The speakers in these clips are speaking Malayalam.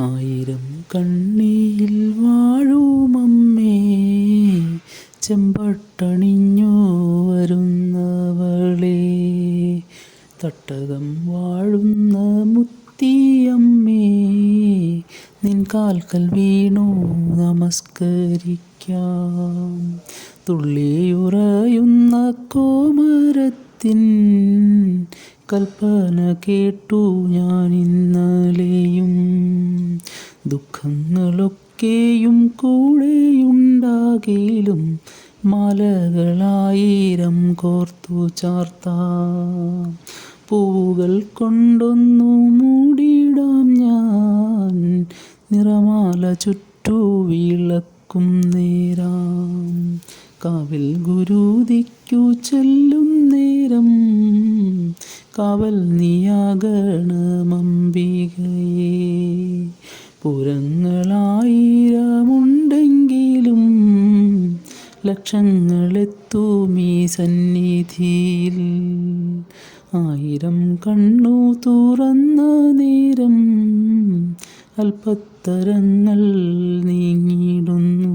ആയിരം കണ്ണിയിൽ വാഴുമമ്മേ. ചെമ്പട്ടണിഞ്ഞു വരുന്നവളേ. തട്ടകം വാഴുന്ന മുത്തിയമ്മേ. നിൻ കാൽക്കൽ വീണു നമസ്കരിക്കാം. തുള്ളിയുറയുന്ന കോമരത്തിൻ കൽപ്പന കേട്ടു ഞാൻ ഇന്നലെയും ദുഃഖങ്ങളൊക്കെയും കൂടെയുണ്ടാകിലും മാലകളായിരം കോർത്തു ചാർത്താം. പൂവുകൾ കൊണ്ടൊന്നു മൂടിയിടാം ഞാൻ നിറമാല ചുറ്റു വിളക്കും നേരാം. കാവിൽ ഗുരുതിക്കു ചെല്ലും നേരം കാവൽ നീയാകണമംബികയേ പുരങ്ങളായിരമുണ്ടെങ്കിലും ലക്ഷങ്ങളെത്തൂമീ സന്നിധിയിൽ. ആയിരം കണ്ണു തുറന്ന നേരം അല്പത്തരങ്ങൾ നീങ്ങിടുന്നു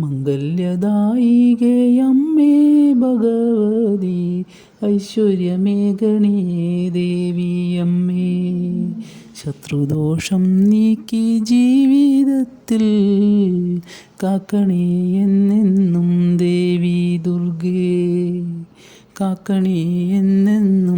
മംഗല്യദായികയമ്മേ ഭഗവതി ഐശ്വര്യമേഘണേ ശത്രുദോഷം നീക്കി ജീവിതത്തിൽ കാക്കണേ എന്നെന്നും ദേവി ദുർഗേ. കാക്കണേ എന്നെന്നും